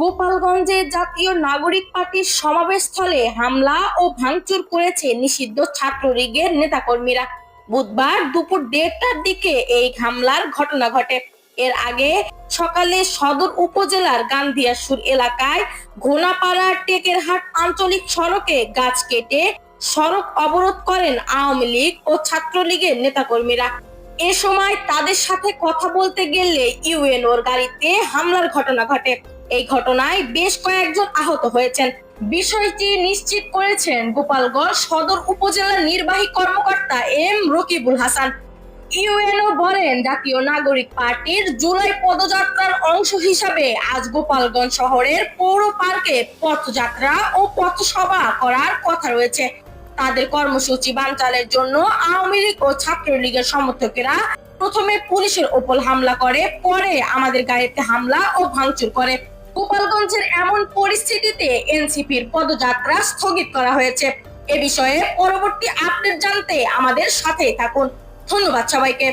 গোপালগঞ্জে জাতীয় নাগরিক পার্টির সমাবেশস্থলে হামলা ও ভাঙচুর করেছে নিষিদ্ধ ছাত্রলীগের নেতাকর্মীরা। বুধবার দুপুর দেড়টার দিকে এই হামলার ঘটনা ঘটে। এর আগে সকালে সদর উপজেলার গান্ধিয়াসুর এলাকায় ঘোনাপাড়া টেকেরহাট আঞ্চলিক সড়কে গাছ কেটে সড়ক অবরোধ করেন আওয়ামী লীগ ও ছাত্রলীগের নেতাকর্মীরা। এ সময় তাদের সাথে কথা বলতে গেলে ইউএনওর গাড়িতে হামলার ঘটনা ঘটে। এই ঘটনায় বেশ কয়েকজন আহত হয়েছেন। বিষয়টি নিশ্চিত করেছেন গোপালগঞ্জ সদর উপজেলার নির্বাহী কর্মকর্তা এম রকিবুল হাসান। ইউএনও বলেন, জাতীয় নাগরিক পার্টির জুলাই পদযাত্রার অংশ হিসাবে আজ গোপালগঞ্জ শহরের পৌর পার্কে পথযাত্রা ও পথসভা করার কথা রয়েছে। তাদের কর্মসূচি বানচালের জন্য আওয়ামী লীগ ও ছাত্রলীগের সমর্থকেরা প্রথমে পুলিশের ওপর হামলা করে, পরে আমাদের গাড়িতে হামলা ও ভাঙচুর করে। গোপালগঞ্জের এমন পরিস্থিতিতে এনসিপির পদযাত্রা স্থগিত করা হয়েছে। এ বিষয়ে পরবর্তী আপডেট জানতে আমাদের সাথে থাকুন। ধন্যবাদ সবাইকে।